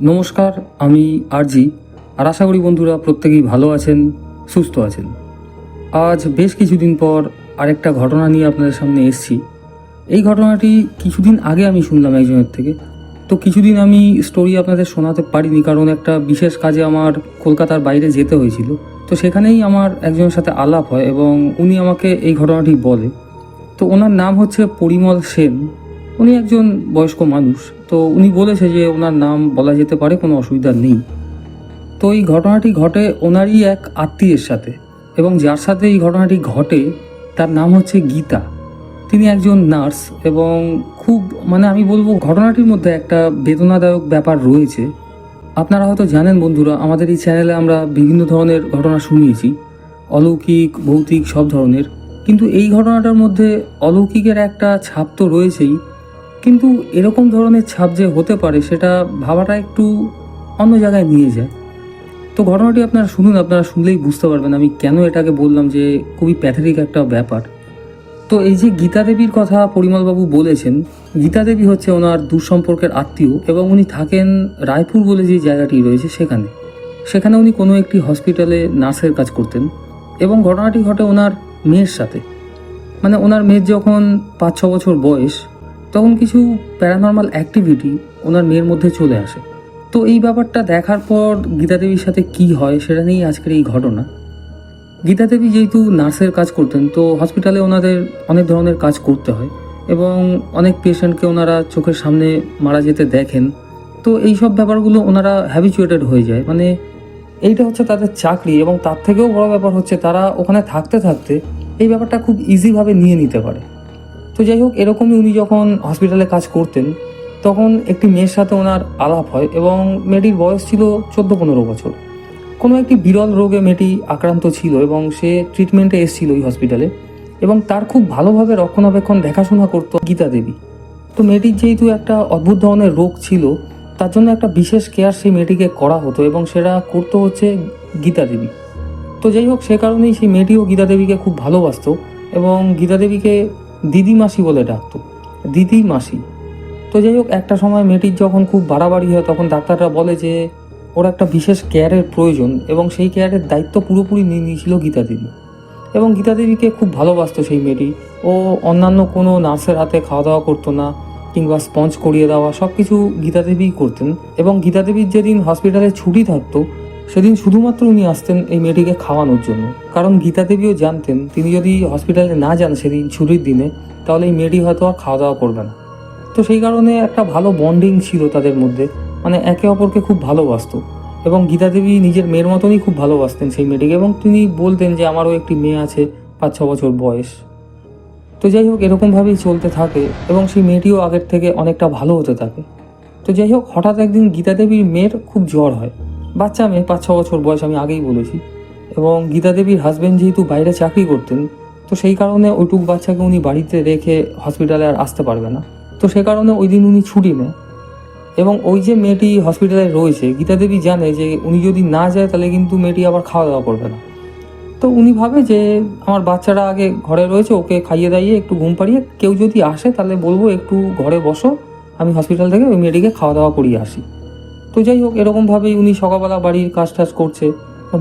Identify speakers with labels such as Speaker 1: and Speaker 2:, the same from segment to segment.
Speaker 1: নমস্কার, আমি আরজি। আর আশা করি বন্ধুরা প্রত্যেকেই ভালো আছেন, সুস্থ আছেন। আজ বেশ কিছুদিন পর আরেকটা ঘটনা নিয়ে আপনাদের সামনে এসেছি। এই ঘটনাটি কিছুদিন আগে আমি শুনলাম একজনের থেকে। তো কিছুদিন আমি স্টোরি আপনাদের শোনাতে পারিনি, কারণ একটা বিশেষ কাজে আমার কলকাতার বাইরে যেতে হয়েছিল। তো সেখানেই আমার একজনের সাথে আলাপ হয় এবং উনি আমাকে এই ঘটনাটি বলে। তো ওনার নাম হচ্ছে পরিমল সেন। উনি একজন বয়স্ক মানুষ। তো উনি বলেছে যে ওনার নাম বলা যেতে পারে, কোনো অসুবিধা নেই। তো এই ঘটনাটি ঘটে ওনারই এক আত্মীয়ের সাথে এবং যার সাথে এই ঘটনাটি ঘটে তার নাম হচ্ছে গীতা। তিনি একজন নার্স এবং খুব মানে আমি বলব ঘটনাটির মধ্যে একটা বেদনাদায়ক ব্যাপার রয়েছে। আপনারা হয়তো জানেন বন্ধুরা, আমাদের এই চ্যানেলে আমরা বিভিন্ন ধরনের ঘটনা শুনিয়েছি, অলৌকিক, ভৌতিক সব ধরনের। কিন্তু এই ঘটনাটার মধ্যে অলৌকিকের একটা ছাপ তো রয়েছেই। কিন্তু এরকম ধরনের ছাপ যে হতে পারে, সেটা ভাবাটা একটু অন্য জায়গায় নিয়ে যায়। তো ঘটনাটি আপনারা শুনুন, আপনারা শুনলেই বুঝতে পারবেন আমি কেন এটাকে বললাম যে খুবই প্যাথেটিক একটা ব্যাপার। তো এই যে গীতা দেবীর কথা পরিমলবাবু বলেছেন, গীতা দেবী হচ্ছে ওনার দূর সম্পর্কের আত্মীয় এবং উনি থাকেন রায়পুর বলে যে জায়গাটি রয়েছে সেখানে। সেখানে উনি কোনো একটি হসপিটালে নার্সের কাজ করতেন এবং ঘটনাটি ঘটে ওনার মেয়ের সাথে। মানে ওনার মেয়ের যখন পাঁচ ছ বছর বয়স তখন কিছু প্যারানর্মাল অ্যাক্টিভিটি ওনার মেয়ের মধ্যে চলে আসে। তো এই ব্যাপারটা দেখার পর গীতা দেবীর সাথে কি হয় সেটা নিয়েই আজকের এই ঘটনা। গীতা দেবী যেহেতু নার্সের কাজ করতেন, তো হসপিটালে ওনাদের অনেক ধরনের কাজ করতে হয় এবং অনেক পেশেন্টকে ওনারা চোখের সামনে মারা যেতে দেখেন। তো এই সব ব্যাপারগুলো ওনারা হ্যাবিচুয়েটেড হয়ে যায়। মানে এইটা হচ্ছে তাদের চাকরি এবং তার থেকেও বড় ব্যাপার হচ্ছে তারা ওখানে থাকতে থাকতে এই ব্যাপারটা খুব ইজিভাবে নিয়ে নিতে পারে। তো যাই হোক, এরকমই উনি যখন হসপিটালে কাজ করতেন, তখন একটি মেয়ের সাথে ওনার আলাপ হয় এবং মেয়েটির বয়স ছিল চোদ্দ পনেরো বছর। কোনো একটি বিরল রোগে মেয়েটি আক্রান্ত ছিল এবং সে ট্রিটমেন্টে এসেছিল ওই হসপিটালে এবং তার খুব ভালোভাবে রক্ষণাবেক্ষণ, দেখাশোনা করতো গীতা দেবী। তো মেয়েটির যেহেতু একটা অদ্ভুত ধরনের রোগ ছিল, তার জন্য একটা বিশেষ কেয়ার সেই মেয়েটিকে করা হতো এবং সেটা করতো হচ্ছে গীতা দেবী। তো যাই হোক, সে কারণেই সেই মেয়েটিও গীতা দেবীকে খুব ভালোবাসতো এবং গীতা দেবীকে দিদি মাসি বলে ডাকতো। দিদি মাসি তো যাই হোক, একটা সময় মেয়েটির যখন খুব বাড়াবাড়ি হয়, তখন ডাক্তাররা বলে যে, ওর একটা বিশেষ কেয়ারের প্রয়োজন এবং সেই কেয়ারের দায়িত্ব পুরোপুরি নিয়ে নিয়েছিল গীতা দেবী এবং গীতা দেবীকে খুব ভালোবাসতো সেই মেয়েটি। ও অন্যান্য কোনো নার্সের হাতে খাওয়া দাওয়া করতো না কিংবা স্পঞ্জ করিয়ে দেওয়া সব কিছু গীতা দেবীই করতেন। এবং গীতা দেবীর যেদিন হসপিটালে ছুটি থাকতো সেদিন শুধুমাত্র উনি আসতেন এই মেয়েটিকে খাওয়ানোর জন্য। কারণ গীতা দেবীও জানতেন, তিনি যদি হসপিটালে না যান সেদিন ছুটির দিনে, তাহলে এই মেয়েটি হয়তো আর খাওয়া দাওয়া করবে না। তো সেই কারণে একটা ভালো বন্ডিং ছিল তাদের মধ্যে মানে একে অপরকে খুব ভালোবাসতো। এবং গীতা দেবী নিজের মেয়ের মতনই খুব ভালোবাসতেন সেই মেয়েটিকে, এবং তিনি বলতেন যে আমারও একটি মেয়ে আছে, পাঁচ ছ বছর বয়স। তো যাই হোক, এরকমভাবেই চলতে থাকে, এবং সেই মেয়েটিও আগের থেকে অনেকটা ভালো হতে থাকে। তো যাই হোক, হঠাৎ একদিন গীতা দেবীর মেয়ের খুব জ্বর হয়। বাচ্চা মেয়ে পাঁচ, ছ বছর বয়স আমি আগেই বলেছি। এবং গীতা দেবীর হাজব্যান্ড যেহেতু বাইরে চাকরি করতেন, তো সেই কারণে ওইটুক বাচ্চাকে উনি বাড়িতে রেখে হসপিটালে আর আসতে পারবে না। তো সে কারণে ওই দিন উনি ছুটি নেয়। এবং ওই যে মেয়েটি হসপিটালে রয়েছে, গীতা দেবী জানে যে উনি যদি না যায়, তাহলে কিন্তু মেয়েটি আবার খাওয়া দাওয়া করবে না। তো উনি ভাবে যে আমার বাচ্চারা আগে ঘরে রয়েছে, ওকে খাইয়ে দাইয়ে একটু ঘুম পাড়িয়ে কেউ যদি আসে, তাহলে বলব একটু ঘরে বসো, আমি হসপিটাল থেকে ওই মেয়েটিকে খাওয়া দাওয়া করিয়ে আসি। তো যাই হোক এরকমভাবেই উনি সকালবেলা বাড়ির কাজ টাজ করছে।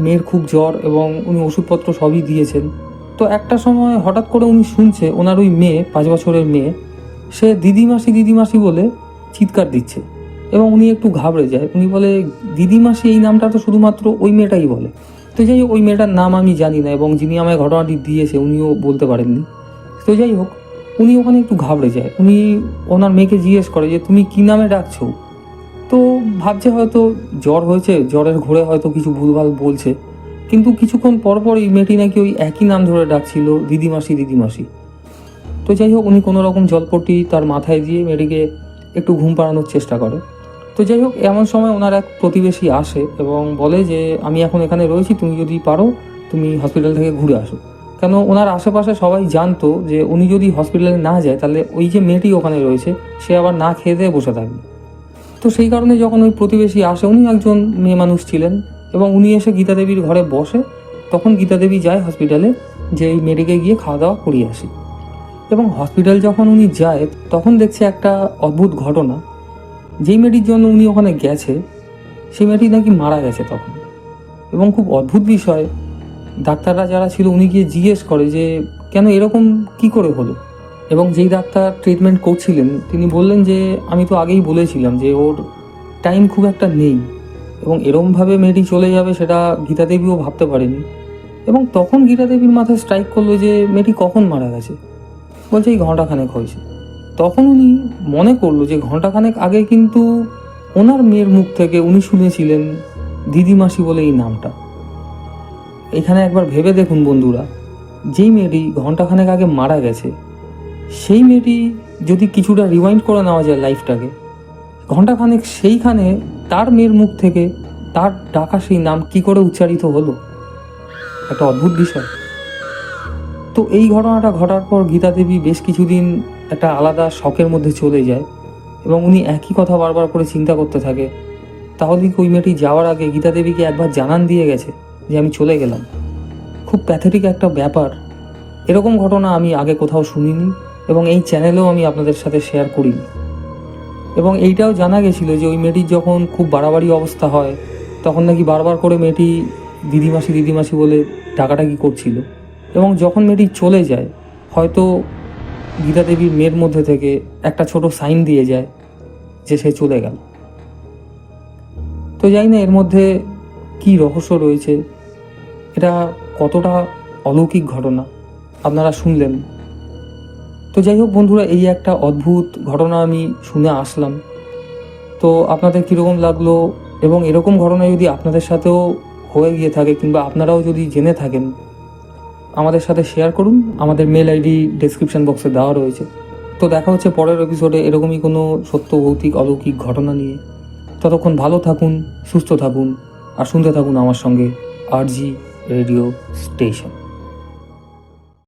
Speaker 1: মেয়ের খুব জ্বর এবং উনি ওষুধপত্র সবই দিয়েছেন। তো একটা সময় হঠাৎ করে উনি শুনছে, ওনার ওই মেয়ে, পাঁচ বছরের মেয়ে, সে দিদিমাসি দিদিমাসি বলে চিৎকার দিচ্ছে এবং উনি একটু ঘাবড়ে যায়। উনি বলে, দিদিমাসি, এই নামটা তো শুধুমাত্র ওই মেয়েটাই বলে। তো যাই হোক, ওই মেয়েটার নাম আমি জানি না এবং যিনি আমায় ঘটনাটি দিয়েছে, উনিও বলতে পারেননি। তো যাই হোক, উনি ওখানে একটু ঘাবড়ে যায়। উনি ওনার মেয়েকে জিজ্ঞেস করে যে, তুমি কি নামে ডাকছো? তো ভাবছে হয়তো জ্বর হয়েছে, জ্বরের ঘোরে হয়তো কিছু ভুলভাল বলছে। কিন্তু কিছুক্ষণ পর পর এই মেয়েটি নাকি ওই একই নাম ধরে ডাকছিল, দিদিমাসি দিদিমাসি। তো যাই হোক, উনি কোনো রকম জলপট্টি তার মাথায় দিয়ে মেয়েটিকে একটু ঘুম পাড়ানোর চেষ্টা করে। তো যাই হোক, এমন সময় ওনার এক প্রতিবেশী আসে এবং বলে যে, আমি এখন এখানে রয়েছি, তুমি যদি পারো, তুমি হসপিটাল থেকে ঘুরে আসো। কেন ওনার আশেপাশে সবাই জানতো যে, উনি যদি হসপিটালে না যায়, তাহলে ওই যে মেয়েটি ওখানে রয়েছে, সে আবার না খেয়ে দিয়ে বসে থাকবে। তো সেই কারণে যখন ওই প্রতিবেশী আসে উনি একজন মেয়ে মানুষ ছিলেন এবং উনি এসে গীতা দেবীর ঘরে বসে তখন গীতা দেবী যায় হসপিটালে যে এই মেয়েটিকে গিয়ে খাওয়া দাওয়া করিয়ে আসি। এবং হসপিটাল যখন উনি যায়, তখন দেখছে একটা অদ্ভুত ঘটনা। যেই মেয়েটির জন্য উনি ওখানে গেছে, সেই মেয়েটি নাকি মারা গেছে তখন। এবং খুব অদ্ভুত বিষয়, ডাক্তাররা যারা ছিল উনি গিয়ে জিজ্ঞেস করে যে, কেন এরকম কি করে হলো? এবং যেই ডাক্তার ট্রিটমেন্ট করছিলেন, তিনি বললেন যে, আমি তো আগেই বলেছিলাম যে ওর টাইম খুব একটা নেই এবং এরমভাবে মেয়েটি চলে যাবে সেটা গীতা দেবীও ভাবতে পারেনি এবং তখন গীতা দেবীর মাথায় স্ট্রাইক করল যে, মেয়েটি কখন মারা গেছে? বলছে, এই ঘন্টাখানেক হয়েছে। তখন উনি মনে করল যে ঘন্টাখানেক আগে কিন্তু ওনার মেয়ের মুখ থেকে উনি শুনেছিলেন দিদিমাসি বলে এই নামটা। এখানে একবার ভেবে দেখুন বন্ধুরা, যেই মেয়েটি ঘন্টাখানেক আগে মারা গেছে সেই মেয়েটি যদি কিছুটা রিওয়াইন্ড করে নেওয়া যায় লাইফটাকে ঘন্টাখানেক সেইখানে তার মেয়ের মুখ থেকে তার ডাকা সেই নাম কি করে উচ্চারিত হলো? একটা অদ্ভুত বিষয়। তো এই ঘটনাটা ঘটার পর গীতা দেবী বেশ কিছুদিন একটা আলাদা শখের মধ্যে চলে যায় এবং উনি একই কথা বারবার করে চিন্তা করতে থাকে। তাহলে কি ওই মেয়েটি যাওয়ার আগে গীতা দেবীকে একবার জানান দিয়ে গেছে যে আমি চলে গেলাম? খুব প্যাথেটিক একটা ব্যাপার। এরকম ঘটনা আমি আগে কোথাও শুনিনি। এবং এই চ্যানেলেও আমি আপনাদের সাথে শেয়ার করিনি। এবং এইটাও জানা গেছিল যে ওই মেয়েটির যখন খুব বাড়াবাড়ি অবস্থা হয়, তখন নাকি বারবার করে মেয়েটি দিদিমাসি দিদিমাসি বলে ডাকাটাকি করছিল। এবং যখন মেয়েটি চলে যায়, হয়তো গীতা দেবীর মেয়ের মধ্যে থেকে একটা ছোট সাইন দিয়ে যায় যে সে চলে গেল। তো জানি না, এর মধ্যে কি রহস্য রয়েছে, এটা কতটা অলৌকিক ঘটনা, আপনারা শুনলেন। তো যাই হোক বন্ধুরা, এই একটা অদ্ভুত ঘটনা আমি শুনে আসলাম। তো আপনাদের কীরকম লাগল এবং এরকম ঘটনা যদি আপনাদের সাথেও হয়ে গিয়ে থাকে কিংবা আপনারাও যদি জেনে থাকেন, আমাদের সাথে শেয়ার করুন। আমাদের মেল আইডি ডেসক্রিপশন বক্সে দেওয়া রয়েছে। তো দেখা হচ্ছে পরের এপিসোডে এরকমই কোনো সত্য, ভৌতিক, অলৌকিক ঘটনা নিয়ে। ততক্ষণ ভালো থাকুন, সুস্থ থাকুন, আর শুনতে থাকুন আমার সঙ্গে আরজি রেডিও স্টেশন